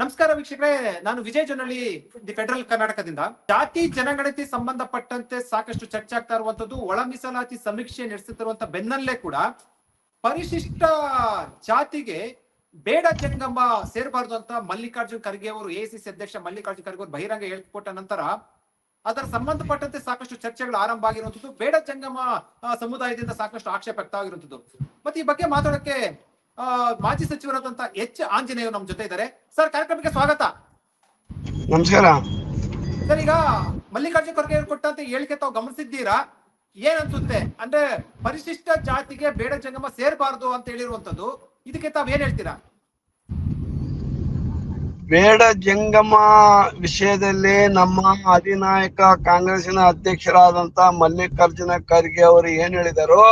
ನಮಸ್ಕಾರ ವೀಕ್ಷಕರೇ ನಾನು ವಿಜಯ್ ಜೊನಳ್ಳಿ ದಿ ಫೆಡರಲ್ ಕರ್ನಾಟಕದಿಂದ. ಜಾತಿ ಜನಗಣತಿ ಸಂಬಂಧಪಟ್ಟಂತೆ ಸಾಕಷ್ಟು ಚರ್ಚೆ ಆಗ್ತಾ ಇರುವಂತದ್ದು ಒಳ ಮೀಸಲಾತಿ ಸಮೀಕ್ಷೆ ನಡೆಸುತ್ತಿರುವಂತ ಬೆನ್ನಲ್ಲೇ ಕೂಡ ಪರಿಶಿಷ್ಟ ಜಾತಿಗೆ ಬೇಡ ಜಂಗಮ್ಮ ಸೇರಬಾರದು ಅಂತ ಮಲ್ಲಿಕಾರ್ಜುನ್ ಖರ್ಗೆ ಅವರು ಎಸಿಸಿ ಅಧ್ಯಕ್ಷ ಮಲ್ಲಿಕಾರ್ಜುನ್ ಖರ್ಗೆ ಅವರು ಬಹಿರಂಗ ಹೇಳಿಕೊಟ್ಟ ನಂತರ ಅದರ ಸಂಬಂಧಪಟ್ಟಂತೆ ಸಾಕಷ್ಟು ಚರ್ಚೆಗಳು ಆರಂಭ ಆಗಿರುವಂತದ್ದು ಬೇಡ ಜಂಗಮ ಸಮುದಾಯದಿಂದ ಸಾಕಷ್ಟು ಆಕ್ಷೇಪ ವ್ಯಕ್ತ ಆಗಿರುವಂತದ್ದು ಮತ್ತೆ ಈ ಬಗ್ಗೆ ಮಾತಾಡಕ್ಕೆ ಆ, ಮಾಜಿ ಸಚಿವರಾದಂತಹ ಎಚ್ ಆಂಜನೇಯರು ನಮ್ಮ ಜೊತೆ ಇದ್ದಾರೆ. ಸರ್ ಕಾರ್ಯಕ್ರಮಕ್ಕೆ ಸ್ವಾಗತ. ನಮಸ್ಕಾರ. ಸರ್ ಈಗ ಮಲ್ಲಿಕಾರ್ಜುನ ಖರ್ಗೆ ಅವರು ಕೊಟ್ಟಂತ ಹೇಳಿಕೆ ತಾವು ಗಮನಿಸಿದ್ದೀರಾ? ಏನ್ ಅನ್ಸುತ್ತೆ? ಅಂದ್ರೆ ಪರಿಶಿಷ್ಟ ಜಾತಿಗೆ ಬೇಡ ಜಂಗಮ ಸೇರಬಾರದು ಅಂತ ಹೇಳಿರುವಂತದ್ದು ಇದಕ್ಕೆ ತಾವ್ ಏನ್ ಹೇಳ್ತೀರಾ? ಬೇಡ ಜಂಗಮ ವಿಷಯದಲ್ಲಿ ನಮ್ಮ ಅಧಿನಾಯಕ ಕಾಂಗ್ರೆಸ್ಸಿನ ಅಧ್ಯಕ್ಷರಾದಂತ ಮಲ್ಲಿಕಾರ್ಜುನ ಖರ್ಗೆ ಅವರು ಏನ್ ಹೇಳಿದರು.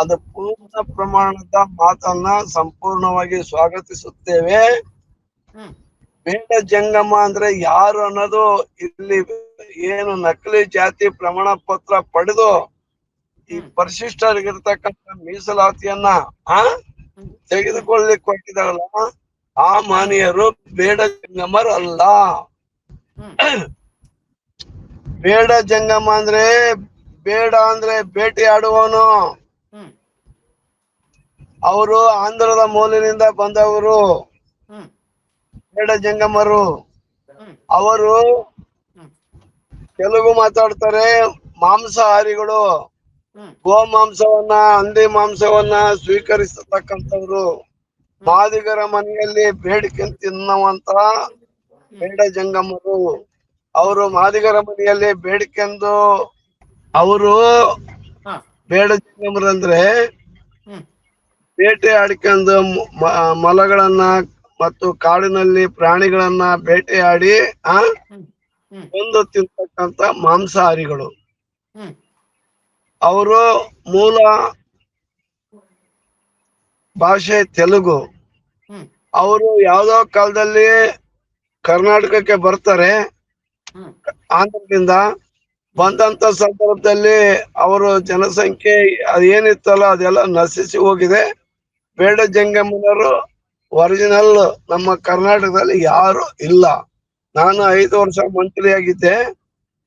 ಅದು ಪೂರ್ಣ ಪ್ರಮಾಣದ ಮಾತನ್ನ ಸಂಪೂರ್ಣವಾಗಿ ಸ್ವಾಗತಿಸುತ್ತೇವೆ. ಬೇಡ ಜಂಗಮ ಅಂದ್ರೆ ಯಾರು ಅನ್ನೋದು ಇಲ್ಲಿ ಏನು ನಕಲಿ ಜಾತಿ ಪ್ರಮಾಣ ಪತ್ರ ಪಡೆದು ಈ. ಪರಿಶಿಷ್ಟರಿಗಿರ್ತಕ್ಕಂಥ ಮೀಸಲಾತಿಯನ್ನ ಆ ತೆಗೆದುಕೊಳ್ಳಿಕ್ ಕೊಟ್ಟಿದಾರಲ್ಲ ಆ ಮಾನಿಯರು ಬೇಡ ಜಂಗಮರ್ ಅಲ್ಲ ಬೇಡ ಜಂಗಮ ಅಂದ್ರೆ ಬೇಡ ಅಂದ್ರೆ ಬೇಟೆ ಆಡುವವನು ಹ್ಮ್ ಅವರು ಆಂಧ್ರದ ಮೂಲಿನಿಂದ ಬಂದವರು ಬೇಡ ಜಂಗಮರು. ಅವರು ತೆಲುಗು ಮಾತಾಡ್ತಾರೆ ಮಾಂಸಾಹಾರಿಗಳು. ಗೋ ಮಾಂಸವನ್ನ ಹಂದಿ ಮಾಂಸವನ್ನ ಸ್ವೀಕರಿಸತಕ್ಕಂಥವ್ರು. ಮಾದಿಗರ ಮನೆಯಲ್ಲಿ ಬೇಡಿಕೆ ತಿನ್ನುವಂತ ಬೇಡ ಜಂಗಮರು. ಅವರು ಮಾದಿಗರ ಮನೆಯಲ್ಲಿ ಬೇಡಿಕೆಂದು ಅವರು ಬೇಡ ಜಂಗಮರು ಅಂದ್ರೆ ಬೇಟೆ ಆಡ್ಕೊಂಡು ಮಲಗಳನ್ನ ಮತ್ತು ಕಾಡಿನಲ್ಲಿ ಪ್ರಾಣಿಗಳನ್ನ ಬೇಟೆಯಾಡಿ ಆ? ಹ್ಮ್ ತಿಂತಕ್ಕಂತ ಮಾಂಸಾಹಾರಿಗಳು. ಅವರು ಮೂಲ ಭಾಷೆ ತೆಲುಗು. ಅವರು ಯಾವ್ದೋ ಕಾಲದಲ್ಲಿ ಕರ್ನಾಟಕಕ್ಕೆ ಬರ್ತಾರೆ. ಆಂಧ್ರದಿಂದ ಬಂದಂತ ಸಂದರ್ಭದಲ್ಲಿ ಅವರು ಜನಸಂಖ್ಯೆ ಅದೇನಿತ್ತಲ್ಲ ಅದೆಲ್ಲ ನಶಿಸಿ ಹೋಗಿದೆ. ಬೇಡ ಜಂಗಮ್ಮನವರು ಒರಿಜಿನಲ್ ನಮ್ಮ ಕರ್ನಾಟಕದಲ್ಲಿ ಯಾರು ಇಲ್ಲ. ನಾನು ಐದು ವರ್ಷ ಮಂತ್ರಿಯಾಗಿದ್ದೆ.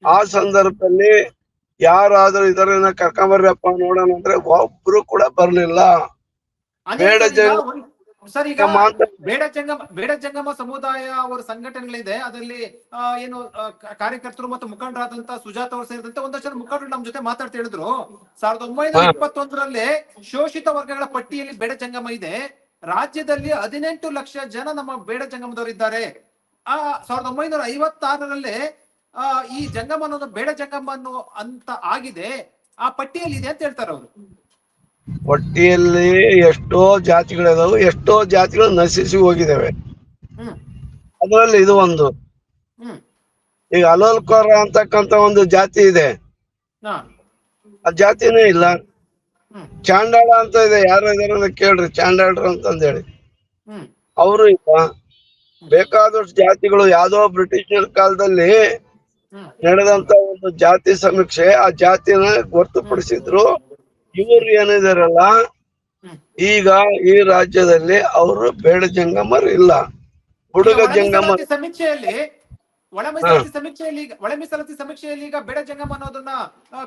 ಆ ಸಂದರ್ಭದಲ್ಲಿ ಯಾರಾದ್ರೂ ಇದರನ್ನ ಕರ್ಕೊಂಬರ್ರಪ್ಪ ನೋಡೋಣ ಅಂದ್ರೆ ಒಬ್ರು ಕೂಡ ಬರ್ಲಿಲ್ಲ. ಬೇಡ ಜಂಗ- ಸರ್ ಈಗ ಬೇಡ ಜಂಗಮ ಬೇಡ ಜಂಗಮ ಸಮುದಾಯ ಅವರ ಸಂಘಟನೆಗಳಿದೆ. ಅದರಲ್ಲಿ ಏನು ಕಾರ್ಯಕರ್ತರು ಮತ್ತು ಮುಖಂಡರಾದಂತ ಸುಜಾತ ಅವರು ಸೇರಿದಂತೆ ಒಂದಷ್ಟು ಜನ ಮುಖಂಡರು ನಮ್ಮ ಜೊತೆ ಮಾತಾಡ್ತಾ ಹೇಳಿದ್ರು. ಸಾವಿರದ ಒಂಬೈನೂರ ಇಪ್ಪತ್ತೊಂದರಲ್ಲಿ ಶೋಷಿತ ವರ್ಗಗಳ ಪಟ್ಟಿಯಲ್ಲಿ ಬೇಡ ಜಂಗಮ ಇದೆ. ರಾಜ್ಯದಲ್ಲಿ ಹದಿನೆಂಟು ಲಕ್ಷ ಜನ ನಮ್ಮ ಬೇಡ ಜಂಗಮದವರು ಇದ್ದಾರೆ. ಆ ಸಾವಿರದ ಒಂಬೈನೂರ ಐವತ್ತಾರರಲ್ಲಿ ಆ ಈ ಜಂಗಮ ಅನ್ನೋದು ಬೇಡ ಜಂಗಮ ಅನ್ನೋ ಅಂತ ಆಗಿದೆ. ಆ ಪಟ್ಟಿಯಲ್ಲಿ ಇದೆ ಅಂತ ಹೇಳ್ತಾರೆ ಅವರು. ಒಟ್ಟಿಯಲ್ಲಿ ಎಷ್ಟೋ ಜಾತಿಗಳಿದಾವೆ ಎಷ್ಟೋ ಜಾತಿಗಳು ನಶಿಸಿ ಹೋಗಿದ್ದಾವೆ ಅದರಲ್ಲಿ ಇದು ಒಂದು. ಈಗ ಅಲೋಲ್ಕೋರ ಅಂತಕ್ಕಂತ ಒಂದು ಜಾತಿ ಇದೆ. ಆ ಜಾತಿನೇ ಇಲ್ಲ. ಚಾಂಡಾಳ ಅಂತ ಇದೆ ಯಾರು ಇದಾರೆ ಕೇಳ್ರಿ ಚಾಂಡಾಳ್ರು ಅಂತಂದೇಳಿ ಅವರು ಇಲ್ಲ ಬೇಕಾದಷ್ಟು ಜಾತಿಗಳು ಯಾವ್ದೋ ಬ್ರಿಟಿಷರ ಕಾಲದಲ್ಲಿ ನಡೆದಂತ ಒಂದು ಜಾತಿ ಸಮೀಕ್ಷೆ ಆ ಜಾತಿನ ಗೊತ್ತುಪಡಿಸಿದ್ರು. ಇವರು ಏನಿದಾರಲ್ಲ ಈಗ ಈ ರಾಜ್ಯದಲ್ಲಿ ಅವರು ಬೇಡ ಜಂಗಮರು ಇಲ್ಲ. ಹುಡುಗ ಜಂಗಮ ಸಮೀಕ್ಷೆಯಲ್ಲಿ ಒಳ ಮೀಸಲಾತಿ ಸಮೀಕ್ಷೆಯಲ್ಲಿ ಈಗ ಒಳ ಮೀಸಲಾತಿ ಸಮೀಕ್ಷೆಯಲ್ಲಿ ಈಗ ಬೇಡ ಜಂಗಮ ಅನ್ನೋದನ್ನ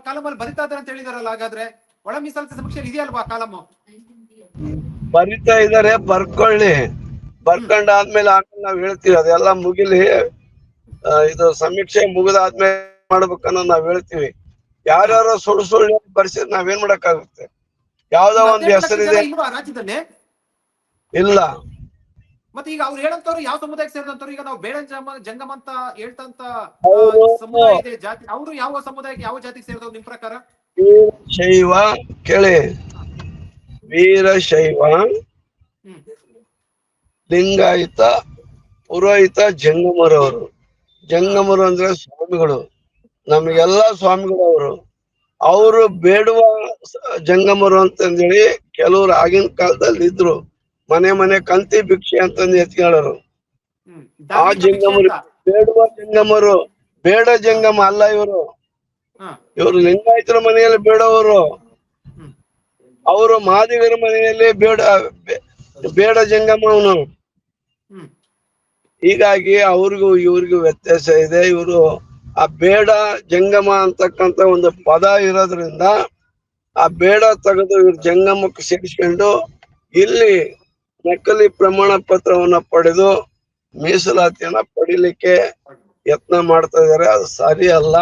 ಕಾಲಮಲ್ಲಿ ಬರಿತಾ ಇದ್ದಾರೆ ಅಂತ ಹೇಳಿದಾರಲ್ಲ ಹಾಗಾದ್ರೆ ಒಳ ಮೀಸಲಾತಿ ಸಮೀಕ್ಷೆಯಲ್ಲಿ ಇದೆಯಲ್ವಾ ಕಾಲಮ್? ಬರಿತಾ ಇದಾರೆ ಬರ್ಕೊಳ್ಳಿ. ಬರ್ಕೊಂಡಾದ್ಮೇಲೆ ಆಮೇಲೆ ನಾವ್ ಹೇಳ್ತೀವಿ ಅದೆಲ್ಲ ಮುಗಿಲಿ. ಇದು ಸಮೀಕ್ಷೆ ಮುಗಿದಾದ್ಮೇಲೆ ಮಾಡ್ಬೇಕನ್ನೋ ನಾವ್ ಹೇಳ್ತೀವಿ. ಯಾರ್ಯಾರೋ ಸುಳ್ಳು ಸುಳ್ಳು ಬರ್ಸಿದ್ ನಾವೇನ್ ಮಾಡಕ್ಕಾಗುತ್ತೆ? ಯಾವ್ದೋ ಒಂದು ಹೆಸರಿದೆ. ರಾಜ್ಯದಲ್ಲಿ? ಇಲ್ಲ. ಮತ್ತೆ ಈಗ ಅವ್ರು ಹೇಳಂತವ್ರು ಯಾವ ಸಮುದಾಯಕ್ಕೆ ಸೇರಿದಂತವ್ರು? ಈಗ ನಾವು ಬೇಡ ಜಂಗಮ ಅಂತ ಹೇಳ್ತಂತ ಸಮುದಾಯ ಇದೆ ಜಾತಿ. ಅವರು ಯಾವ ಸಮುದಾಯಕ್ಕೆ ಯಾವ ಜಾತಿಗೆ ಸೇರಿದವ್ರು ನಿಮ್ ಪ್ರಕಾರ? ಶೈವ ಕೇಳಿ. ವೀರಶೈವ ಲಿಂಗಾಯತ ಪುರೋಹಿತ ಜಂಗಮರವರು. ಜಂಗಮರು ಅಂದ್ರೆ ಸ್ವಾಮಿಗಳು. ನಮಗೆಲ್ಲ ಸ್ವಾಮಿಗಳು ಅವರು ಅವರು ಬೇಡುವ ಜಂಗಮರು ಅಂತಂದೇಳಿ ಕೆಲವ್ರು ಆಗಿನ ಕಾಲದಲ್ಲಿ ಇದ್ರು. ಮನೆ ಮನೆ ಕಂತಿ ಭಿಕ್ಷೆ ಅಂತಂದು ಎತ್ಕೊಳ್ಳೋರು ಆ ಜಂಗಮರು. ಬೇಡುವ ಜಂಗಮರು ಬೇಡ ಜಂಗಮ ಅಲ್ಲ ಇವರು. ಇವರು ಲಿಂಗಾಯತರ ಮನೆಯಲ್ಲಿ ಬೇಡವರು. ಅವರು ಮಾದಿಗರ ಮನೆಯಲ್ಲಿ ಬೇಡ ಬೇಡ ಜಂಗಮ ಅವನು. ಹೀಗಾಗಿ ಅವ್ರಿಗೂ ಇವ್ರಿಗೂ ವ್ಯತ್ಯಾಸ ಇದೆ. ಇವರು ಆ ಬೇಡ ಜಂಗಮ ಅಂತಕ್ಕಂತ ಒಂದು ಪದ ಇರೋದ್ರಿಂದ ಆ ಬೇಡ ತೆಗೆದು ಇವ್ರು ಜಂಗಮಕ್ಕೆ ಸೇರಿಸ್ಕೊಂಡು ಇಲ್ಲಿ ನಕಲಿ ಪ್ರಮಾಣ ಪತ್ರವನ್ನ ಪಡೆದು ಮೀಸಲಾತಿಯನ್ನ ಪಡಿಲಿಕ್ಕೆ ಯತ್ನ ಮಾಡ್ತಾ ಇದಾರೆ ಅದು ಸರಿ ಅಲ್ಲ.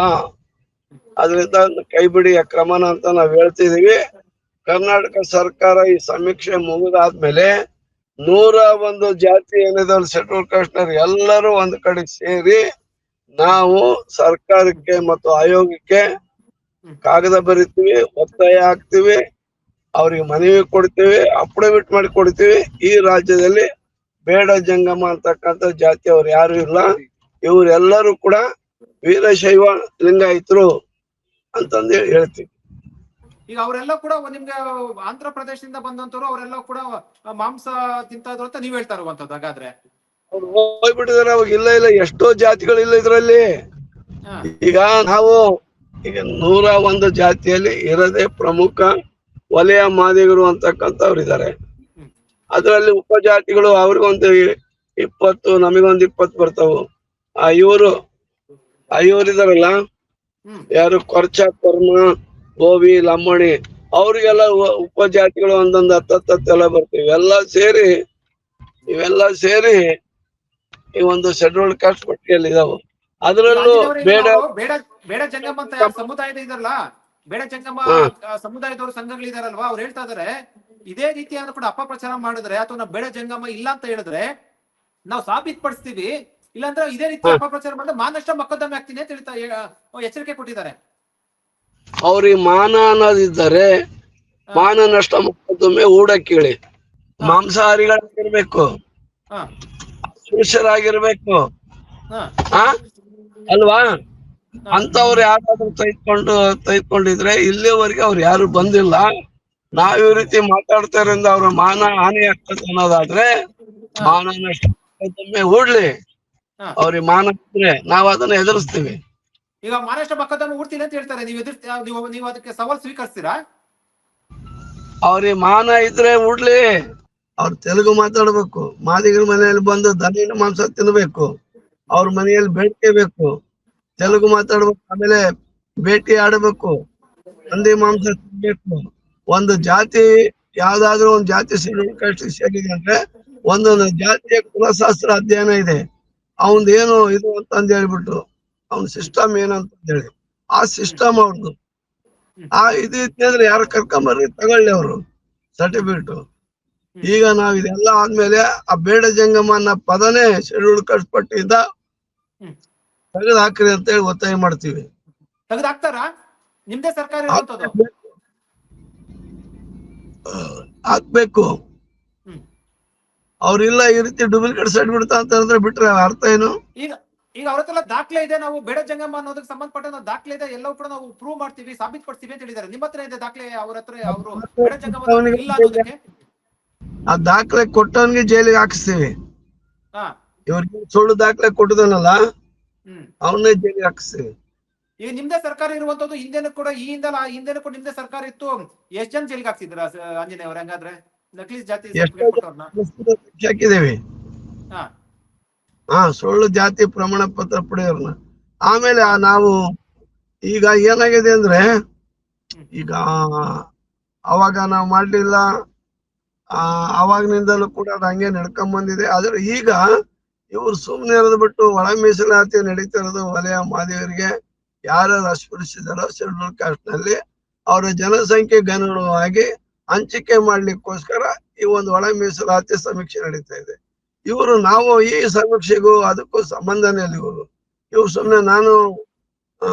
ಅದರಿಂದ ಕೈ ಬಿಡಿ ಆ ಕ್ರಮನ ಅಂತ ನಾವ್ ಹೇಳ್ತಿದೀವಿ. ಕರ್ನಾಟಕ ಸರ್ಕಾರ ಈ ಸಮೀಕ್ಷೆ ಮುಗಿದಾದ್ಮೇಲೆ ನೂರ ಒಂದು ಜಾತಿ ಏನಿದೆ ಶೆಡ್ಯೂಲ್ ಕಾಸ್ಟ್ನರ್ ಎಲ್ಲರೂ ಒಂದ್ ಕಡೆ ಸೇರಿ ನಾವು ಸರ್ಕಾರಕ್ಕೆ ಮತ್ತು ಆಯೋಗಕ್ಕೆ ಕಾಗದ ಬರಿತೀವಿ ಒತ್ತಾಯ ಹಾಕ್ತಿವಿ ಅವ್ರಿಗೆ ಮನವಿ ಕೊಡ್ತೀವಿ ಅಫಿಡವಿಟ್ ಮಾಡಿ ಕೊಡ್ತೀವಿ. ಈ ರಾಜ್ಯದಲ್ಲಿ ಬೇಡ ಜಂಗಮ ಅಂತಕ್ಕಂಥ ಜಾತಿಯವರು ಯಾರು ಇಲ್ಲ. ಇವರೆಲ್ಲರೂ ಕೂಡ ವೀರಶೈವ ಲಿಂಗಾಯಿತರು ಅಂತಂದು ಹೇಳ್ತೀವಿ. ಈಗ ಅವರೆಲ್ಲ ಕೂಡ ನಿಮ್ಗೆ ಆಂಧ್ರ ಪ್ರದೇಶದಿಂದ ಬಂದಂತವ್ರು ಅವರೆಲ್ಲ ಕೂಡ ಮಾಂಸ ತಿಂತ ಇದ್ರು ಅಂತ ನೀವ್ ಹೇಳ್ತಾ ಇರುವಂತದ್ದು ಹಾಗಾದ್ರೆ. ಹೋಗ್ಬಿಟ್ಟಿದಾರೆ ಅವಾಗ ಇಲ್ಲ ಇಲ್ಲ ಎಷ್ಟೋ ಜಾತಿಗಳಿಲ್ಲ ಇದ್ರಲ್ಲಿ. ಹಾ. ಈಗ ನಾವು ಈಗ ನೂರ ಒಂದು ಜಾತಿಯಲ್ಲಿ ಇರದೆ ಪ್ರಮುಖ ವಲಯ ಮಾದಿಗರು ಅಂತಕ್ಕಂಥವ್ರು ಇದ್ದಾರೆ. ಅದರಲ್ಲಿ ಉಪಜಾತಿಗಳು ಅವ್ರಿಗೊಂದು ಇಪ್ಪತ್ತು ನಮಗೊಂದು ಇಪ್ಪತ್ತು ಬರ್ತಾವು. ಆ ಇವರು ಆ ಇವರು ಇದಾರಲ್ಲ ಯಾರು ಕೊರ್ಚ ಕರ್ಮ ಗೋವಿ ಲಮ್ಮಣಿ ಅವ್ರಿಗೆಲ್ಲ ಉಪಜಾತಿಗಳು ಒಂದೊಂದು ಹತ್ತತ್ತೆಲ್ಲ ಬರ್ತೀವಿ. ಇವೆಲ್ಲ ಸೇರಿ ಇವೆಲ್ಲ ಸೇರಿ ಈ ಒಂದು ಶೆಡ್ಯೂಲ್ ಕಾಸ್ಟ್ ಪಟ್ಟಿಯಲ್ಲಿ ಇದಾವೆ ಅದರಲ್ಲೂ ಬೇಡ ಬೇಡ ಬೇಡ ಜಂಗಮ ಅಂತ ಸಮುದಾಯದ ಇದಲ್ಲ ಬೇಡ ಜಂಗಮ್ಮ. ಸಮುದಾಯದವರು ಸಂಘಗಳು ಇದಾರಲ್ವಾ ಅವ್ರು ಹೇಳ್ತಾ ಇದಾರೆ ಇದೇ ರೀತಿಯಾದ ಕೂಡ ಅಪಪ್ರಚಾರ ಮಾಡಿದ್ರೆ ಅಥವಾ ನಾವು ಬೇಡ ಜಂಗಮ್ಮ ಇಲ್ಲ ಅಂತ ಹೇಳಿದ್ರೆ ನಾವು ಸಾಬೀತುಪಡಿಸ್ತೀವಿ. ಇಲ್ಲಾಂದ್ರೆ ಇದೇ ರೀತಿ. ಅಪಪ್ರಚಾರ ಮಾಡಿದ್ರೆ ಮಾನಷ್ಟ ಮೊಕದ್ದಮೆ ಆಗ್ತೀನಿ ಅಂತ ಹೇಳ್ತಾ ಎಚ್ಚರಿಕೆ ಕೊಟ್ಟಿದ್ದಾರೆ. ಅವ್ರಿಗೆ ಮಾನ ಅನ್ನೋದಿದ್ದಾರೆ ಮಾನ ನಷ್ಟ ಮೊಕದ್ದಮೆ ಹೂಡಕ್ಕೇಳಿ ಮಾಂಸಾಹಾರಿಗಳಾಗಿರ್ಬೇಕು. ಹಾ. ಪುರುಷರಾಗಿರ್ಬೇಕು ಅಲ್ವಾ? ಅಂತವ್ರು ಯಾರಾದ್ರೂ ತೆಗೆದುಕೊಂಡು ತೆಗೆದುಕೊಂಡಿದ್ರೆ ಇಲ್ಲಿವರೆಗೆ ಅವ್ರು ಯಾರು ಬಂದಿಲ್ಲ. ನಾವ್ ಈ ರೀತಿ ಮಾತಾಡ್ತಾ ಇರೋದ್ರಿಂದ ಅವ್ರ ಮಾನ ಹಾನಿ ಆಗ್ತದೆ ಅನ್ನೋದಾದ್ರೆ ಮಾನ ನಷ್ಟ ಮೊಕದ್ದಮೆ ಹೂಡ್ಲಿ. ಅವ್ರಿಗೆ ಮಾನ ಇದ್ರೆ ನಾವ್ ಅದನ್ನ ಎದುರಿಸ್ತೀವಿ. ಈಗ ಮಹಾರಾಷ್ಟ್ರ ಮಕ್ಕದನ್ನು ಹೂಡ್ತೀನಿ ಅಂತ ಹೇಳ್ತಾರೆ. ನೀವು ಎದುರ್ ನೀವು ಅದಕ್ಕೆ ಸವಾಲ್ ಸ್ವೀಕರಿಸ್ತೀರಾ? ಅವ್ರಿಗೆ ಮಾನ ಇದ್ರೆ ಉಡ್ಲಿ ಅವ್ರು ತೆಲುಗು ಮಾತಾಡ್ಬೇಕು. ಮಾದಿಗರ ಮನೆಯಲ್ಲಿ ಬಂದು ದನಿನ ಮಾಂಸ ತಿನ್ಬೇಕು. ಅವ್ರ ಮನೆಯಲ್ಲಿ ಬೇಡಿಕೆ ಬೇಕು. ತೆಲುಗು ಮಾತಾಡ್ಬೇಕು, ಆಮೇಲೆ ಭೇಟಿ ಆಡಬೇಕು. ಹಂದಿ ಮಾಂಸ ತಿನ್ಬೇಕು. ಒಂದು ಜಾತಿ, ಯಾವ್ದಾದ್ರು ಒಂದು ಜಾತಿ ಸೇರಿ ಸೇರಿದೆ ಅಂದ್ರೆ ಒಂದೊಂದು ಜಾತಿಯ ಕುಲಶಾಸ್ತ್ರ ಅಧ್ಯಯನ ಇದೆ. ಅವನ್ ಏನು ಇದು ಅಂತಂದ್ ಹೇಳ್ಬಿಟ್ಟು ಅವನ ಸಿಸ್ಟಮ್ ಏನಂತ ಹೇಳಿ ಆ ಸಿಸ್ಟಮ್ ಅವ್ರದ್ದು ಆ ಇದು ಇತ್ತಂದ್ರೆ ಯಾರು ಕರ್ಕೊಂಬರ್ರಿ ತಗೊಳ್ಳಿ ಅವರು ಸರ್ಟಿಫಿಕೇಟ್ ಈಗ ನಾವ್ ಇದೆಲ್ಲ ಆದ್ಮೇಲೆ ಆ ಬೇಡ ಜಂಗಮ ಅನ್ನೋ ಪದನೇ ಶೆಡ್ಯೂಲ್ ಕಟ್ ಪಟ್ಟಿದ್ದ ತೆಗೆದು ಹಾಕ್ರಿ ಅಂತ ಹೇಳಿ ಒತ್ತಾಯ ಮಾಡ್ತೀವಿ. ತೆಗೆದು ಹಾಕ್ತಾರಾ? ನಿಮ್ದೇ ಸರ್ಕಾರ ಹಾಕ್ಬೇಕು. ಅವ್ರಿಲ್ಲ ಈ ರೀತಿ ಡೂಪ್ಲಿಕೇಟ್ ಸೈಡ್ ಬಿಡ್ತಾ ಅಂತ ಅಂದ್ರೆ ಬಿಟ್ರೆ ಅರ್ಥ ಏನು? ಈಗ ಈಗ ಅವ್ರ ಹತ್ರ ದಾಖಲೆ ಇದೆ ನಾವು ಬೇಡ ಜಂಗಮ ಅನ್ನೋದಕ್ಕೆ ಸಂಬಂಧಪಟ್ಟ ದಾಖಲೆ ಇದೆ ಎಲ್ಲವೂ ಕೂಡ ನಾವು ಪ್ರೂವ್ ಮಾಡ್ತೀವಿ ಸಾಬೀತುಪಡಿಸ್ತೀವಿ ಅಂತ ಹೇಳಿದ್ದಾರೆ. ನಿಮ್ಮ ಹತ್ರ ಇದೆ ದಾಖಲೆ ಅವ್ರ ಹತ್ರ ಅವರು ಬೇಡ ಜಂಗಮ ಇಲ್ಲ ಅನ್ನೋದಕ್ಕೆ? ಆ ದಾಖಲೆ ಕೊಟ್ಟವನ್ಗೆ ಜೈಲಿಗೆ ಹಾಕಿಸ್ತೀವಿ. ಇವ್ರಿಗೆ ಸುಳ್ಳು ದಾಖಲೆ ಕೊಟ್ಟದನಲ್ಲ ಅವನ್ನೇ ಜೈಲಿಗೆ ಹಾಕಿಸ್ತೀವಿ. ಈಗ ನಿಮ್ದೇ ಸರ್ಕಾರ ಇರುವಂತದ್ದು ಹಿಂದೆನೂ ಕೂಡ ಈ ಹಿಂದೆಲ್ಲ ಹಿಂದೆನೂ ಕೂಡ ನಿಮ್ದೇ ಸರ್ಕಾರ ಇತ್ತು. ಎಷ್ಟ್ ಜನ ಜೈಲಿಗೆ ಹಾಕ್ಸಿದ್ರ ಆಂಜನೇಯ ಅವ್ರ ಹಂಗಾದ್ರೆ? ನಕಲಿ ಜಾತಿ ಹಾಕಿದೇವಿ ಹಾ. ಸುಳ್ಳು ಜಾತಿ ಪ್ರಮಾಣ ಪತ್ರ ಪಡೆಯೋರ್ನ. ಆಮೇಲೆ ನಾವು ಈಗ ಏನಾಗಿದೆ ಅಂದ್ರೆ ಈಗ ಅವಾಗ ನಾವು ಮಾಡ್ಲಿಲ್ಲ ಆ ಅವಾಗಿನಿಂದಲೂ ಕೂಡ ಅದು ಹಂಗೆ ನಡ್ಕೊಂಡ್ ಬಂದಿದೆ. ಆದ್ರೆ ಈಗ ಇವ್ರು ಸುಮ್ನೆ ಇರೋದು ಬಿಟ್ಟು ಒಳ ಮೀಸಲಾತಿ ನಡೀತಿರೋದು ವಲಯ ಮಾದೇವರಿಗೆ ಯಾರ್ಯಾರು ಅಸ್ಪೃಶ್ಯದಾರೋ ಶೆಡ್ಯೂಲ್ ಕಾಸ್ಟ್ನಲ್ಲಿ ಅವರ ಜನಸಂಖ್ಯೆ ಅನುಗುಣವಾಗಿ ಹಂಚಿಕೆ ಮಾಡ್ಲಿಕ್ಕೋಸ್ಕರ ಈ ಒಂದು ಒಳ ಮೀಸಲಾತಿ ಸಮೀಕ್ಷೆ ನಡೀತಾ ಇದೆ. ಇವರು ನಾವು ಈ ಸಮೀಕ್ಷೆಗೂ ಅದಕ್ಕೂ ಸಂಬಂಧನೇ ಇಲ್ಲ ಇವರು. ಇವ್ರು ಸುಮ್ನೆ ನಾನು, ಆ,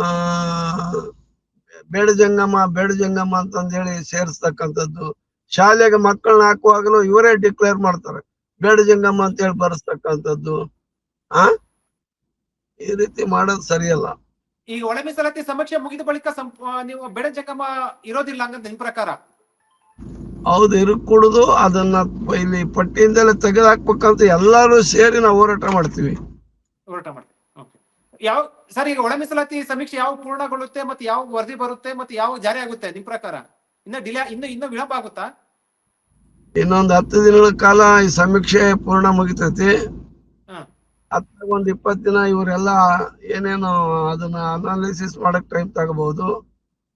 ಬೇಡ ಜಂಗಮ ಬೇಡ ಜಂಗಮ ಅಂತಂದೇಳಿ ಸೇರಿಸ್ತಕ್ಕಂಥದ್ದು ಶಾಲೆಗೆ ಮಕ್ಕಳನ್ನ ಹಾಕುವಾಗಲೂ ಇವರೇ ಡಿಕ್ಲೇರ್ ಮಾಡ್ತಾರೆ. ಬೇಡ ಜಂಗಮ್ಮ ಅಂತ ಹೇಳಿ ಬರೆಸ್ತಕ್ಕಂಥದ್ದು. ಆ? ಈ ರೀತಿ ಮಾಡೋದು ಸರಿಯಲ್ಲ. ಈಗ ಒಳ ಮೀಸಲಾತಿ ಸಮೀಕ್ಷೆ ಮುಗಿದ ಬಳಿಕ ನೀವು ಬೇಡ ಜಂಗಮ್ಮ ಇರೋದಿಲ್ಲ ಅಂತ ನಿಮ್ ಪ್ರಕಾರ? ಹೌದು ಇರುಕೂಡುದು ಅದನ್ನ ಇಲ್ಲಿ ಪಟ್ಟಿಯಿಂದಲೇ ತೆಗೆದಾಕ್ಬೇಕಂತ ಎಲ್ಲಾರು ಎಲ್ಲರೂ ಸೇರಿ ನಾವು ಹೋರಾಟ ಮಾಡ್ತೀವಿ. ಹೋರಾಟ ಮಾಡ್ತೀವಿ. ಯಾವ ಸರ್ ಈಗ ಒಳ ಮೀಸಲಾತಿ ಸಮೀಕ್ಷೆ ಯಾವ ಪೂರ್ಣಗೊಳ್ಳುತ್ತೆ ಮತ್ತೆ ಯಾವ ವರದಿ ಬರುತ್ತೆ ಮತ್ತೆ ಯಾವ ಜಾರಿ ಆಗುತ್ತೆ ನಿಮ್ ಪ್ರಕಾರ? ಇನ್ನ ಡಿಲೇ ಇನ್ನು ಇನ್ನು ವಿಳಂಬ ಆಗುತ್ತಾ? ಇನ್ನೊಂದು ಹತ್ತು ದಿನಗಳ ಕಾಲ ಈ ಸಮೀಕ್ಷೆ ಪೂರ್ಣ ಮುಗಿತೈತಿ. ಹಾ. ಅದ್ರಾಗ ಒಂದ್ ಇಪ್ಪತ್ ದಿನ ಇವರೆಲ್ಲ ಏನೇನು ಅದನ್ನ ಅನಾಲಿಸಿಸ್ ಮಾಡಕ್ ಟೈಮ್ ತಗೋಬಹುದು.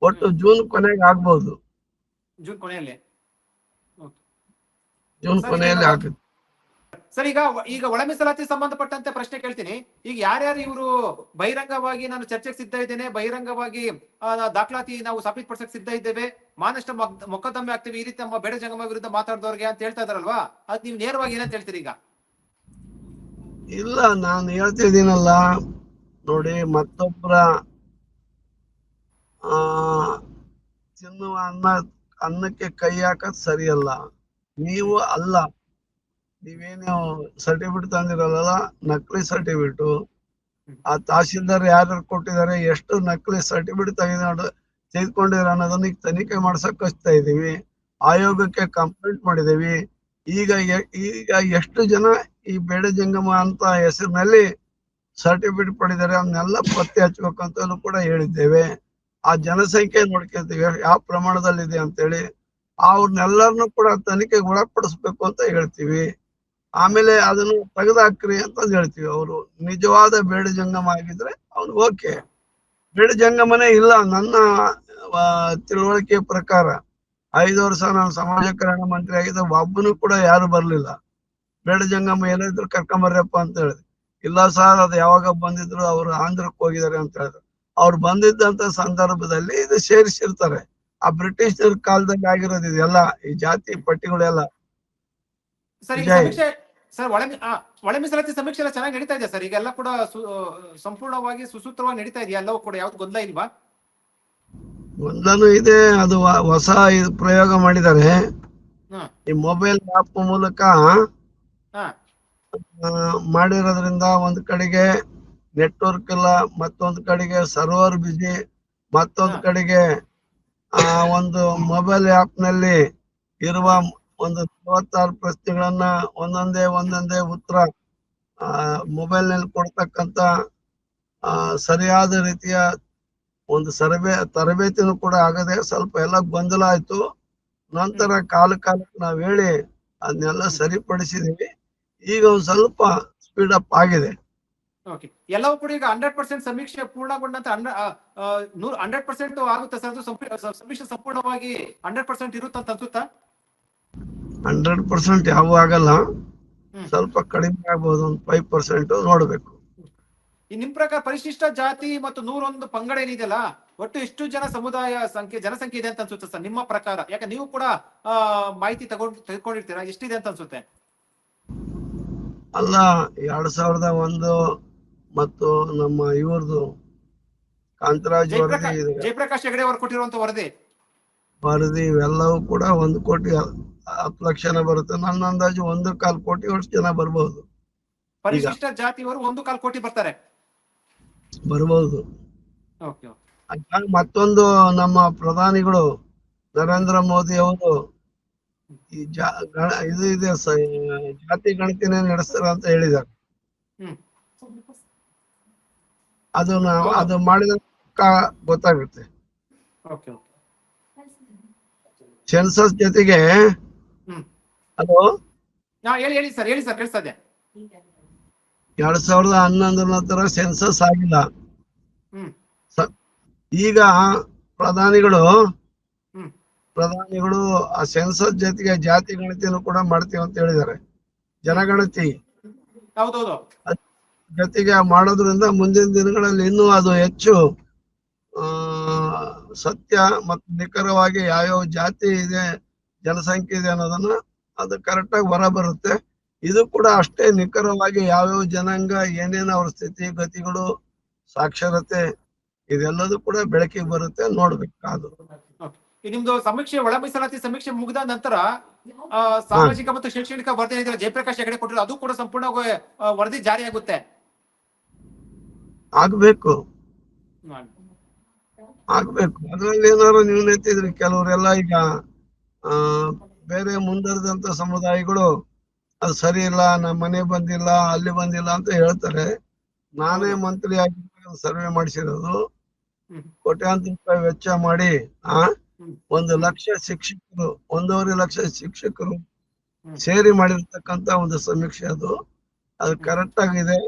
ಒಟ್ಟು ಜೂನ್ ಕೊನೆಗೆ ಆಗ್ಬಹುದು. ಜೂನ್ ಕೊನೆಯಲ್ಲಿ. ಜೂನ್ ಕೊನೆಯಲ್ಲಿ ಆಗುತ್ತೆ. ಸರ್, ಈಗ ಈಗ ಒಳ ಮೀಸಲಾತಿ ಸಂಬಂಧಪಟ್ಟಂತೆ ಪ್ರಶ್ನೆ ಕೇಳ್ತೀನಿ. ಈಗ ಯಾರ್ಯಾರು ಇವರು ಬಹಿರಂಗವಾಗಿ ನಾನು ಚರ್ಚೆಗೆ ಸಿದ್ಧ ಇದ್ದೇನೆ, ಬಹಿರಂಗವಾಗಿ ದಾಖಲಾತಿ ನಾವು ಸಾಬೀತುಪಡಿಸಕ್ ಸಿದ್ಧ ಇದ್ದೇವೆ ಮಾನಷ್ಟ ಮೊಕ್- ಮೊಕದ್ದಮೆ ಆಗ್ತೀವಿ, ಈ ರೀತಿ ನಮ್ಮ ಬೇಡ ಜಂಗಮ ವಿರುದ್ಧ ಮಾತಾಡಿದವ್ರಿಗೆ ಅಂತ ಹೇಳ್ತಾ ಇದಾರಲ್ವಾ ಅದ್ ನೀವು ನೇರವಾಗಿ ಏನಂತ ಹೇಳ್ತೀರಿ ಈಗ? ಇಲ್ಲ, ನಾನು ಹೇಳ್ತಿದ್ದೀನಲ್ಲ. ನೋಡಿ, ಮತ್ತೊಬ್ಬರ ತಿನ್ನುವ ಅನ್ನ, ಅನ್ನಕ್ಕೆ ಕೈ ಹಾಕದ್ ಸರಿಯಲ್ಲ. ನೀವು ಅಲ್ಲ. ನೀವೇನು ಸರ್ಟಿಫಿಕೇಟ್ ತಂದಿರಲ್ಲ ನಕಲಿ ಸರ್ಟಿಫಿಕೇಟ್ ಆ ತಹಶೀಲ್ದಾರ್ ಯಾರ್ಯಾರು ಕೊಟ್ಟಿದ್ದಾರೆ ಎಷ್ಟು ನಕಲಿ ಸರ್ಟಿಫಿಕೇಟ್ ತೆಗೆದು ತೆಗೆದುಕೊಂಡಿದ್ದಾರೆ ಅನ್ನೋದನ್ನ ಈಗ ತನಿಖೆ ಮಾಡ್ಸಕ್ ಹಚ್ತಾ ಇದೀವಿ. ಆಯೋಗಕ್ಕೆ ಕಂಪ್ಲೇಂಟ್ ಮಾಡಿದೀವಿ. ಈಗ ಈಗ ಎಷ್ಟು ಜನ ಈ ಬೇಡ ಜಂಗಮ ಅಂತ ಹೆಸರಿನಲ್ಲಿ ಸರ್ಟಿಫಿಕೇಟ್ ಪಡೆದಿದ್ದಾರೆ ಅವನ್ನೆಲ್ಲ ಪತ್ತೆ ಹಚ್ಬೇಕು ಅಂತಲೂ ಕೂಡ ಹೇಳಿದ್ದೇವೆ. ಆ ಜನಸಂಖ್ಯೆ ನೋಡ್ಕೊಳ್ತೀವಿ ಯಾವ ಪ್ರಮಾಣದಲ್ಲಿ ಇದೆ ಅಂತೇಳಿ. ಅವ್ರನ್ನೆಲ್ಲರನ್ನು ಕೂಡ ತನಿಖೆಗೆ ಒಳಪಡಿಸ್ಬೇಕು ಅಂತ ಹೇಳ್ತೀವಿ. ಆಮೇಲೆ ಅದನ್ನು ತೆಗೆದಾಕ್ರಿ ಅಂತ ಹೇಳ್ತೀವಿ. ಅವರು ನಿಜವಾದ ಬೇಡ ಜಂಗಮ ಆಗಿದ್ರೆ ಅವ್ನು ಓಕೆ. ಬೇಡ ಜಂಗಮನೆ ಇಲ್ಲ. ನನ್ನ ತಿಳುವಳಿಕೆ ಪ್ರಕಾರ ಐದು ವರ್ಷ ನಾನು ಸಮಾಜ ಕಲ್ಯಾಣ ಮಂತ್ರಿ ಆಗಿದ್ದ ಒಬ್ಬನು ಕೂಡ ಯಾರು ಬರ್ಲಿಲ್ಲ. ಬೇಡ ಜಂಗಮ ಏನಾದ್ರು ಕರ್ಕೊಂಬರ್ರಪ್ಪ ಅಂತ ಹೇಳಿದೆ ಇಲ್ಲ ಸರ್, ಅದು ಯಾವಾಗ ಬಂದಿದ್ರು ಅವ್ರು ಆಂಧ್ರಕ್ಕೆ ಹೋಗಿದ್ದಾರೆ ಅಂತ ಹೇಳಿದ್ರು. ಅವ್ರು ಬಂದಿದ್ದಂತ ಸಂದರ್ಭದಲ್ಲಿ ಇದು ಸೇರಿಸಿರ್ತಾರೆ. ಆ ಬ್ರಿಟಿಷರ್ ಕಾಲದಲ್ಲಿ ಆಗಿರೋದು ಇದೆಲ್ಲ, ಈ ಜಾತಿ ಪಟ್ಟಿಗಳೆಲ್ಲ. ಸರ್ ಈಗ ಸಮೀಕ್ಷೆ ಸರ್ ಒಳ ಒಳ ಮೀಸಲಾತಿ ಸಮೀಕ್ಷೆ ಎಲ್ಲ ಚೆನ್ನಾಗಿ ನಡೀತಾ ಇದೆಯಾ ಸರ್. ಈಗ ಎಲ್ಲ ಕೂಡ ಸಂಪೂರ್ಣವಾಗಿ ಸುಸೂತ್ರವಾಗಿ ನಡೀತಾ ಇದೆಯಾ? ಎಲ್ಲವೂ ಕೂಡ ಯಾವ್ದು ಗೊಂದಲ ಇಲ್ವಾ? ಗೊಂದಲೂ ಇದೆ. ಅದು ಹೊಸ ಪ್ರಯೋಗ ಮಾಡಿದ್ದಾರೆ ಈ ಮೊಬೈಲ್ ಆಪ್ ಮೂಲಕ ಮಾಡಿರೋದ್ರಿಂದ ಒಂದ್ ಕಡೆಗೆ ನೆಟ್ವರ್ಕ್ ಇಲ್ಲ ಮತ್ತೊಂದ್ ಕಡೆಗೆ ಸರ್ವರ್ ಬಿಸಿ ಮತ್ತೊಂದ್. ಕಡೆಗೆ ಆ ಒಂದು ಮೊಬೈಲ್ ಆಪ್ನಲ್ಲಿ ಇರುವ ಒಂದು ನಲವತ್ತಾರು ಪ್ರಶ್ನೆಗಳನ್ನ ಒಂದೊಂದೇ ಒಂದೊಂದೇ ಉತ್ತರ ಆ ಮೊಬೈಲ್ನಲ್ಲಿ ಕೊಡ್ತಕ್ಕಂತ ಆ ಸರಿಯಾದ ರೀತಿಯ ಒಂದು ಸರ್ವೆ ತರಬೇತಿನೂ ಕೂಡ ಆಗದೆ ಸ್ವಲ್ಪ ಎಲ್ಲ ಗೊಂದಲ ಆಯ್ತು. ನಂತರ ಕಾಲ ಕಾಲಕ್ಕೆ ನಾವ್ ಹೇಳಿ ಅದನ್ನೆಲ್ಲ ಸರಿಪಡಿಸಿದೀವಿ. ಈಗ ಒಂದ್ ಸ್ವಲ್ಪ ಸ್ಪೀಡ್ ಅಪ್ ಆಗಿದೆ. ಎಲ್ಲವೂ ಕೂಡ ಈಗ ಹಂಡ್ರೆಡ್ ಪರ್ಸೆಂಟ್ ಸಮೀಕ್ಷೆ ಪೂರ್ಣಗೊಂಡಂತ ನೂರ್ ಹಂಡ್ರೆಡ್ ಪರ್ಸೆಂಟ್ ಆಗುತ್ತೆ ಸರ್ ಸಮೀಕ್ಷೆ ಸಂಪೂರ್ಣವಾಗಿ ಹಂಡ್ರೆಡ್ ಪರ್ಸೆಂಟ್ ಇರುತ್ತಂತ ಅನ್ಸುತ್ತಾ? ಹಂಡ್ರೆಡ್ ಪರ್ಸೆಂಟ್ ಯಾವ ಆಗಲ್ಲ. ಸ್ವಲ್ಪ ಕಡಿಮೆ ಆಗ್ಬೋದು ಒಂದು ಫೈವ್ ಪರ್ಸೆಂಟ್ ನೋಡಬೇಕು. ನಿಮ್ ಪ್ರಕಾರ ಪರಿಶಿಷ್ಟ ಜಾತಿ ಮತ್ತು ನೂರೊಂದು ಪಂಗಡ ಏನಿದೆಯಲ್ಲ ಒಟ್ಟು ಎಷ್ಟು ಜನ ಸಮುದಾಯ ಸಂಖ್ಯೆ ಜನಸಂಖ್ಯೆ ಇದೆ ಅಂತ ಅನ್ಸುತ್ತೆ ಸರ್ ನಿಮ್ಮ ಪ್ರಕಾರ? ಯಾಕೆ ನೀವು ಕೂಡ ಮಾಹಿತಿ ತಗೊಂಡು ತೆಗೆದುಕೊಂಡಿರ್ತೀರಾ ಎಷ್ಟಿದೆ ಅಂತ ಅನ್ಸುತ್ತೆ? ಅಲ್ಲ ಎರಡ್ ಸಾವಿರದ ಒಂದು ಮತ್ತು ನಮ್ಮ ಇವ್ರದ್ದು ಕಾಂತರಾಜ್ ವರದಿ. ಜಯಪ್ರಕಾಶ್ ಹೆಗಡೆ ಅವರು ಕೊಟ್ಟಿರುವಂತ ವರದಿ? ವರದಿ ಇವೆಲ್ಲವೂ ಕೂಡ ಒಂದು ಕೋಟಿ ಹತ್ತು ಲಕ್ಷನ ಬರುತ್ತೆ. ನನ್ನ ಅಂದಾಜು ಒಂದು ಕಾಲ್ ಕೋಟಿ ಅಷ್ಟು ಜನ ಬರಬಹುದು ಪರಿಶಿಷ್ಟ ಜಾತಿಯವರು ಒಂದು ಕಾಲ್ ಕೋಟಿ ಬರ್ತಾರೆ. ಬರಬಹುದು ಮತ್ತೊಂದು ನಮ್ಮ ಪ್ರಧಾನಿಗಳು ನರೇಂದ್ರ ಮೋದಿ ಅವರು ಈ ಇದು ಇದೆ ಜಾತಿ ಗಣತಿನೇ ನಡೆಸ್ತಾರ ಅಂತ ಹೇಳಿದ್ದಾರೆ. ಅದು ನಾವು ಅದು ಮಾಡಿದ ಗೊತ್ತಾಗುತ್ತೆ. ಸೆನ್ಸಸ್ ಜೊತೆಗೆ ಅದು ಹಾ ಹೇಳಿ ಹೇಳಿ ಸರ್ ಹೇಳಿ ಸರ್ ಕೇಳಿಸ್ತಾ ಇದೆ. ಎರಡ್ ಸಾವಿರದ ಹನ್ನೊಂದರ ನಂತರ ಸೆನ್ಸಸ್ ಆಗಿಲ್ಲ. ಹ್ಮ್. ಸ- ಈಗ ಪ್ರಧಾನಿಗಳು ಹ್ಮ್. ಪ್ರಧಾನಿಗಳು ಆ ಸೆನ್ಸಸ್ ಜೊತೆಗೆ ಜಾತಿ ಗಣತಿಯನ್ನು ಕೂಡ ಮಾಡ್ತೀವಿ ಅಂತ ಹೇಳಿದ್ದಾರೆ. ಜನಗಣತಿ. ಹೌದೌದು. ಜೊತೆಗೆ ಮಾಡೋದ್ರಿಂದ ಮುಂದಿನ ದಿನಗಳಲ್ಲಿ ಇನ್ನೂ ಅದು ಹೆಚ್ಚು ಆ ಸತ್ಯ ಮತ್ತು ನಿಖರವಾಗಿ ಯಾವ್ಯಾವ ಜಾತಿ ಇದೆ ಜನಸಂಖ್ಯೆ ಇದೆ ಅನ್ನೋದನ್ನ ಅದು ಕರೆಕ್ಟ್ ಆಗಿ ಹೊರ ಬರುತ್ತೆ. ಇದು ಕೂಡ ಅಷ್ಟೇ ನಿಖರವಾಗಿ ಯಾವ್ಯಾವ ಜನಾಂಗ ಏನೇನು ಅವ್ರ ಸ್ಥಿತಿ ಗತಿಗಳು ಸಾಕ್ಷರತೆ ಇದೆಲ್ಲದೂ ಕೂಡ ಬೆಳಕಿಗೆ ಬರುತ್ತೆ ನೋಡ್ಬೇಕಾದ್ರು. ಅದು ನಿಮ್ದು ಸಮೀಕ್ಷೆ ಒಳ ಮೀಸಲಾತಿ ಸಮೀಕ್ಷೆ ಮುಗಿದ ನಂತರ ಸಾಮಾಜಿಕ ಮತ್ತು ಶೈಕ್ಷಣಿಕ ವರದಿ ಏನಿದೆ ಜಯಪ್ರಕಾಶ್ ಹೆಗಡೆ ಕೊಟ್ಟಿರೋ ಅದು ಕೂಡ ಸಂಪೂರ್ಣವಾಗಿ ವರದಿ ಜಾರಿ ಆಗುತ್ತೆ. ಆಗ್ಬೇಕು. ಆಗ್ಬೇಕು. ಅದ್ರಲ್ಲಿ ಏನಾದ್ರು ನ್ಯೂನತೆ ಇದ್ರೆ ಕೆಲವರೆಲ್ಲ ಈಗ ಆ ಬೇರೆ ಮುಂದರದಂತ ಸಮುದಾಯಗಳು ಅದು ಸರಿ ಇಲ್ಲ ನಮ್ಮ ಮನೆ ಬಂದಿಲ್ಲ ಅಲ್ಲಿ ಬಂದಿಲ್ಲ ಅಂತ ಹೇಳ್ತಾರೆ. ನಾನೇ. ಮಂತ್ರಿ ಆಗಿ ಸರ್ವೆ ಮಾಡಿಸಿರೋದು. ಕೋಟ್ಯಾಂತರ ರೂಪಾಯಿ ವೆಚ್ಚ ಮಾಡಿ ಆ ಒಂದು ಲಕ್ಷ ಶಿಕ್ಷಕರು ಒಂದೂವರೆ ಲಕ್ಷ ಶಿಕ್ಷಕರು ಸೇರಿ ಮಾಡಿರ್ತಕ್ಕಂತ ಒಂದು ಸಮೀಕ್ಷೆ ಅದು. ಅದು ಕರೆಕ್ಟ್ ಆಗಿದೆ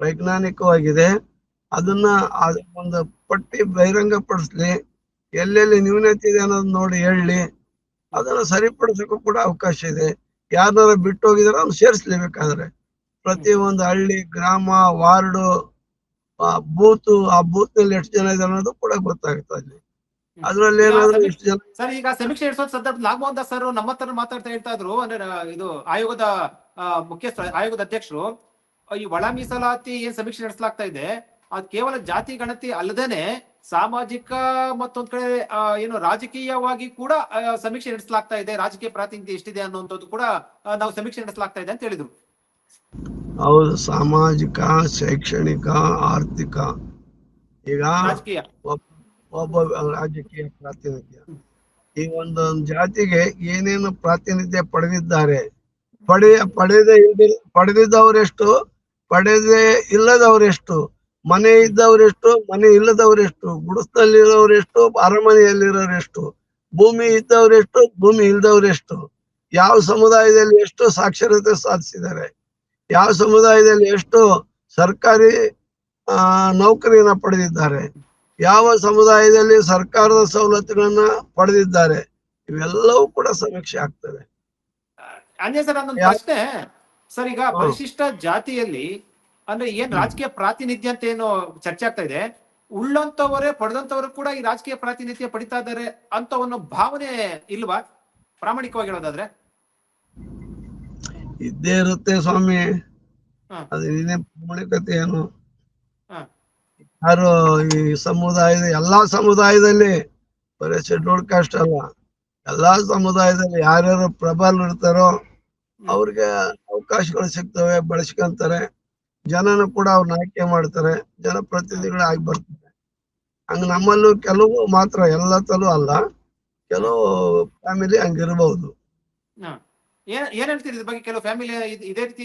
ವೈಜ್ಞಾನಿಕವಾಗಿದೆ. ಅದನ್ನ ಒಂದು ಪಟ್ಟಿ ಬಹಿರಂಗ ಪಡಿಸ್ಲಿ ಎಲ್ಲೆಲ್ಲಿ ನ್ಯೂನತೆ ಇದೆ ಅನ್ನೋದು ನೋಡಿ ಹೇಳಿ. ಅದನ್ನ ಸರಿಪಡಿಸಕ್ಕೂ ಕೂಡ ಅವಕಾಶ ಇದೆ. ಯಾರನ್ನಾರ ಬಿಟ್ಟು ಹೋಗಿದಾರೆ ಅವ್ನು ಸೇರಿಸ್ಲೇಬೇಕಾದ್ರೆ. ಪ್ರತಿ ಒಂದು ಹಳ್ಳಿ ಗ್ರಾಮ ವಾರ್ಡು ಆ ಬೂತು ಆ ಬೂತ್ನಲ್ಲಿ ಎಷ್ಟು ಜನ ಇದೆ ಅನ್ನೋದು ಕೂಡ ಗೊತ್ತಾಗುತ್ತೆ ಅಲ್ಲಿ. ಅದ್ರಲ್ಲಿ ಏನಾದ್ರು ಎಷ್ಟು ಜನ ಸರ್ ಈಗ ಸಮೀಕ್ಷೆ ನಡೆಸೋ ಸಂದರ್ಭ ನಾಗಮೋಹನ್ ದಾಸ್ ಸರ್ ನಮ್ಮ ಹತ್ರ ಮಾತಾಡ್ತಾ ಹೇಳ್ತಾ ಇದ್ರು. ಅಂದ್ರೆ ಇದು ಆಯೋಗದ ಮುಖ್ಯಸ್ಥ ಆಯೋಗದ ಅಧ್ಯಕ್ಷರು. ಈ ಒಳ ಮೀಸಲಾತಿ ಏನ್ ಸಮೀಕ್ಷೆ ನಡೆಸಲಾಗ್ತಾ ಇದೆ? ಅದು ಕೇವಲ ಜಾತಿ ಗಣತಿ ಅಲ್ಲದೇನೆ ಸಾಮಾಜಿಕ ಮತ್ತೊಂದ್ ಕಡೆ ಏನು ರಾಜಕೀಯವಾಗಿ ಕೂಡ ಸಮೀಕ್ಷೆ ನಡೆಸಲಾಗ್ತಾ ಇದೆ. ರಾಜಕೀಯ ಪ್ರಾತಿನಿಧ್ಯ ಎಷ್ಟಿದೆ ಅನ್ನುವಂಥದ್ದು ಕೂಡ ನಾವು ಸಮೀಕ್ಷೆ ನಡೆಸಲಾಗ್ತಾ ಇದೆ ಅಂತ ಹೇಳಿದ್ರು. ಹೌದು ಸಾಮಾಜಿಕ ಶೈಕ್ಷಣಿಕ ಆರ್ಥಿಕ. ಈಗ ರಾಜಕೀಯ. ಒಬ್ಬ ರಾಜಕೀಯ ಪ್ರಾತಿನಿಧ್ಯ. ಈ ಒಂದೊಂದು ಜಾತಿಗೆ ಏನೇನು ಪ್ರಾತಿನಿಧ್ಯ ಪಡೆದಿದ್ದಾರೆ? ಪಡೆಯ ಪಡೆದೇ ಪಡೆದಿದ್ದವರೆಷ್ಟು? ಪಡೆದೇ ಇಲ್ಲದವರೆಷ್ಟು? ಮನೆ ಇದ್ದವರೆಷ್ಟು ಮನೆ ಇಲ್ಲದವರೆಷ್ಟು ಗುಡಿಸ್ನಲ್ಲಿರೋರೆಷ್ಟು ಅರಮನೆಯಲ್ಲಿರೋರೆಷ್ಟು ಭೂಮಿ ಇದ್ದವರೆಷ್ಟು ಭೂಮಿ ಇಲ್ದವರೆಷ್ಟು ಯಾವ ಸಮುದಾಯದಲ್ಲಿ ಎಷ್ಟು ಸಾಕ್ಷರತೆ ಸಾಧಿಸಿದ್ದಾರೆ ಯಾವ ಸಮುದಾಯದಲ್ಲಿ ಎಷ್ಟು ಸರ್ಕಾರಿ ಆ ನೌಕರಿಯನ್ನ ಪಡೆದಿದ್ದಾರೆ ಯಾವ ಸಮುದಾಯದಲ್ಲಿ ಸರ್ಕಾರದ ಸವಲತ್ತುಗಳನ್ನ ಪಡೆದಿದ್ದಾರೆ ಇವೆಲ್ಲವೂ ಕೂಡ ಸಮೀಕ್ಷೆ ಆಗ್ತದೆ. ಸರ್ ಈಗ ಪರಿಶಿಷ್ಟ ಜಾತಿಯಲ್ಲಿ ಅಂದ್ರೆ ಏನ್ ರಾಜಕೀಯ ಪ್ರಾತಿನಿಧ್ಯ ಅಂತ ಏನು ಚರ್ಚೆ ಆಗ್ತಾ ಇದೆ ಉಳ್ಳಂತವರೇ ಪಡೆದಂತವರು ಕೂಡ ಈ ರಾಜಕೀಯ ಪ್ರಾತಿನಿಧ್ಯ ಪಡಿತಾ ಇದ್ದಾರೆ ಅಂತ ಒಂದು ಭಾವನೆ ಇಲ್ವಾ? ಪ್ರಾಮಾಣಿಕವಾಗಿ ಹೇಳೋದಾದ್ರೆ. ಇದ್ದೇ ಇರುತ್ತೆ ಸ್ವಾಮಿ. ಅದೇನೇ ಪ್ರಾಮಾಣಿಕತೆ ಏನು. ಯಾರು ಈ ಸಮುದಾಯದ ಎಲ್ಲಾ ಸಮುದಾಯದಲ್ಲಿ ಬರೀ ಶೆಡ್ಯೂಲ್ಡ್ ಕಾಸ್ಟ್ ಅಲ್ಲ ಎಲ್ಲಾ ಸಮುದಾಯದಲ್ಲಿ ಯಾರ್ಯಾರು ಪ್ರಬಲ ಇರ್ತಾರೋ ಅವ್ರಿಗೆ ಅವಕಾಶಗಳು ಸಿಗ್ತವೆ ಬಳಸ್ಕೊಂತಾರೆ. ಜನನು ಕೂಡ ಅವ್ರನ್ನ ಆಯ್ಕೆ ಮಾಡ್ತಾರೆ. ಜನಪ್ರತಿನಿಧಿಗಳು ಆಗಿ ಬರ್ತಾರೆ. ಹಂಗ ನಮ್ಮಲ್ಲೂ ಕೆಲವು ಮಾತ್ರ ಎಲ್ಲ ತಲೂ ಅಲ್ಲ. ಕೆಲವು ಫ್ಯಾಮಿಲಿ ಹಂಗಿರಬಹುದು. ಏನ್ ಹೇಳ್ತೀರಿ ಇದ್ರ ಬಗ್ಗೆ? ಕೆಲವು ಫ್ಯಾಮಿಲಿ ಇದೇ ರೀತಿ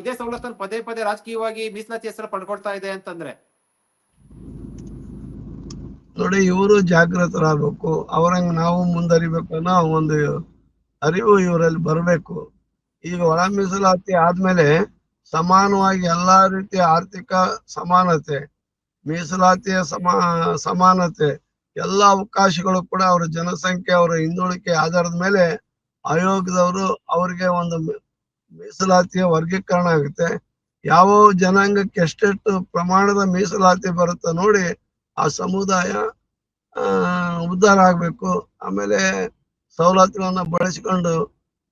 ಇದೇ ಸವಲತ್ತನ್ನು ಪದೇ ಪದೇ ರಾಜಕೀಯವಾಗಿ ಮೀಸಲಾತಿ ಹೆಸರು ಪಡ್ಕೊಳ್ತಾ ಇದೆ ಅಂತಂದ್ರೆ? ನೋಡಿ ಇವರು ಜಾಗೃತರಾಗಬೇಕು ಅವರಂಗ್ ನಾವು ಮುಂದರಿಬೇಕು ಅನ್ನೋ ಒಂದು ಅರಿವು ಇವರಲ್ಲಿ ಬರಬೇಕು. ಈಗ ಒಳ ಮೀಸಲಾತಿ ಆದ್ಮೇಲೆ ಸಮಾನವಾಗಿ ಎಲ್ಲ ರೀತಿಯ ಆರ್ಥಿಕ ಸಮಾನತೆ, ಮೀಸಲಾತಿಯ ಸಮಾ, ಸಮಾನತೆ, ಎಲ್ಲ ಅವಕಾಶಗಳು ಕೂಡ ಅವರ ಜನಸಂಖ್ಯೆ, ಅವರ ಹಿಂದುಳಿಕೆ ಆಧಾರದ ಮೇಲೆ ಆಯೋಗದವರು ಅವರಿಗೆ ಒಂದು ಮೀಸಲಾತಿಯ ವರ್ಗೀಕರಣ ಆಗುತ್ತೆ. ಯಾವ ಜನಾಂಗಕ್ಕೆ ಎಷ್ಟೆಷ್ಟು ಪ್ರಮಾಣದ ಮೀಸಲಾತಿ ಬರುತ್ತೆ ನೋಡಿ ಆ ಸಮುದಾಯ ಉದ್ಧಾರ ಆಗ್ಬೇಕು. ಆಮೇಲೆ ಸವಲತ್ತುಗಳನ್ನ ಬಳಸಿಕೊಂಡು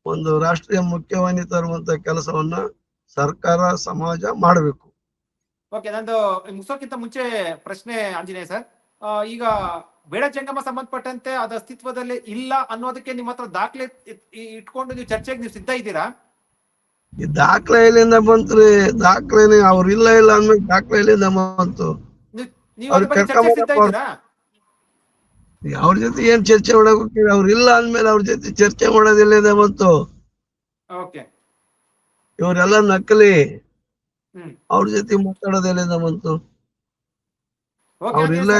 ಒಂದು ರಾಷ್ಟ್ರೀಯ ಮುಖ್ಯವಾಹಿನಿ ತರುವಂತ ಕೆಲಸವನ್ನ ಸರ್ಕಾರ ಸಮಾಜ ಮಾಡಬೇಕು. ಓಕೆ ನಂದು ಮುಗಿಸೋಕ್ಕಿಂತ ಮುಂಚೆ ಪ್ರಶ್ನೆ ಆಂಜನೇಯ ಸರ್. ಈಗ ಬೇಡ ಜಂಗಮ ಸಂಬಂಧಪಟ್ಟಂತೆ ಅದು ಅಸ್ತಿತ್ವದಲ್ಲಿ ಇಲ್ಲ ಅನ್ನೋದಕ್ಕೆ ನಿಮ್ಮ ಹತ್ರ ದಾಖಲೆ ಇಟ್- ಇಟ್ಕೊಂಡು ನೀವು ಚರ್ಚೆಗೆ ನೀವು ಸಿದ್ಧ ಇದ್ದೀರಾ? ಈ ದಾಖಲೆ ಎಲ್ಲಿಂದ ಬಂತ್ರಿ ದಾಖಲೆನೆ ಅವ್ರು ಇಲ್ಲ ಇಲ್ಲ ಅಂದ್ಮೇಲೆ ದಾಖಲೆ ಎಲ್ಲಿಂದ ಬಂತು ಅವ್ರು ಜೊತೆ ಏನ್ ಚರ್ಚೆ ಮಾಡಕ್ ಅವ್ರು ಇಲ್ಲ ಅಂದ್ಮೇಲೆ ಅವ್ರ ಜೊತೆ ಚರ್ಚೆ ಮಾಡೋದಿಲ್ಲ ಬಂತು. ಓಕೆ ಇವರೆಲ್ಲ ನಕಲಿ. ಅವ್ರ ಜೊತೆ ಮಾತಾಡೋದು ಎಲ್ಲಿಂದ ಬಂತು? ಓಕೆ ಅವ್ರು ಇಲ್ಲ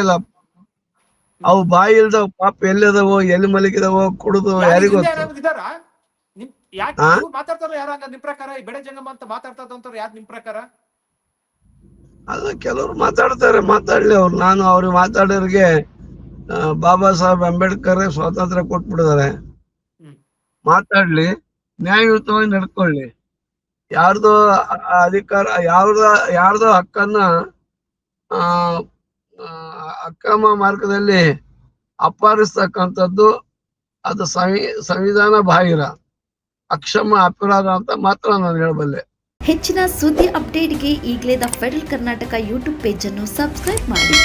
ಅವು ಬಾಯಿ ಇಲ್ದವ ಪಾಪ ಎಲ್ಲಿದಾವೋ ಎಲ್ಲಿ ಮಲಗಿದವೋ ಕುಡಿದು ಯಾರಿಗೂ ಮಾತಾಡ್ತಾರೋ ಯಾರು ನಿಮ್ ಪ್ರಕಾರ? ಈ ಬೆಳೆ ಜಂಗಮ ಅಂತ ಮಾತಾಡ್ತಾ ಇದ್ದಂತವ್ರು ಯಾರು ನಿಮ್ ಪ್ರಕಾರ? ಅಲ್ಲ ಕೆಲವ್ರು ಮಾತಾಡ್ತಾರೆ ಮಾತಾಡ್ಲಿ ಅವ್ರು. ನಾನು ಅವ್ರಿಗೆ ಮಾತಾಡೋರಿಗೆ ಬಾಬಾ ಸಾಹೇಬ್ ಅಂಬೇಡ್ಕರ್ ಸ್ವಾತಂತ್ರ್ಯ ಕೊಟ್ಬಿಡಿದಾರೆ ಮಾತಾಡ್ಲಿ ನ್ಯಾಯಯುತವಾಗಿ ನಡ್ಕೊಳ್ಳಿ. ಯಾರ್ದೋ ಅಧಿಕಾರ ಯಾರ್ದ ಯಾರ್ದೋ ಹಕ್ಕನ್ನ ಆ, ಅಕ್ರಮ ಮಾರ್ಗದಲ್ಲಿ ಅಪಹರಿಸ್ತಕ್ಕಂಥದ್ದು ಅದು ಸಂವಿ ಸಂವಿಧಾನ ಬಾಹಿರ ಅಕ್ಷಮ ಅಪರಾಧ ಅಂತ ಮಾತ್ರ ನಾನು ಹೇಳಬಲ್ಲೆ. ಹೆಚ್ಚಿನ ಸುದ್ದಿ ಅಪ್ಡೇಟ್ಗೆ ಈಗಲೇ ದ ಫೆಡರಲ್ ಕರ್ನಾಟಕ ಯೂಟ್ಯೂಬ್ ಪೇಜನ್ನು ಸಬ್ಸ್ಕ್ರೈಬ್ ಮಾಡಿ.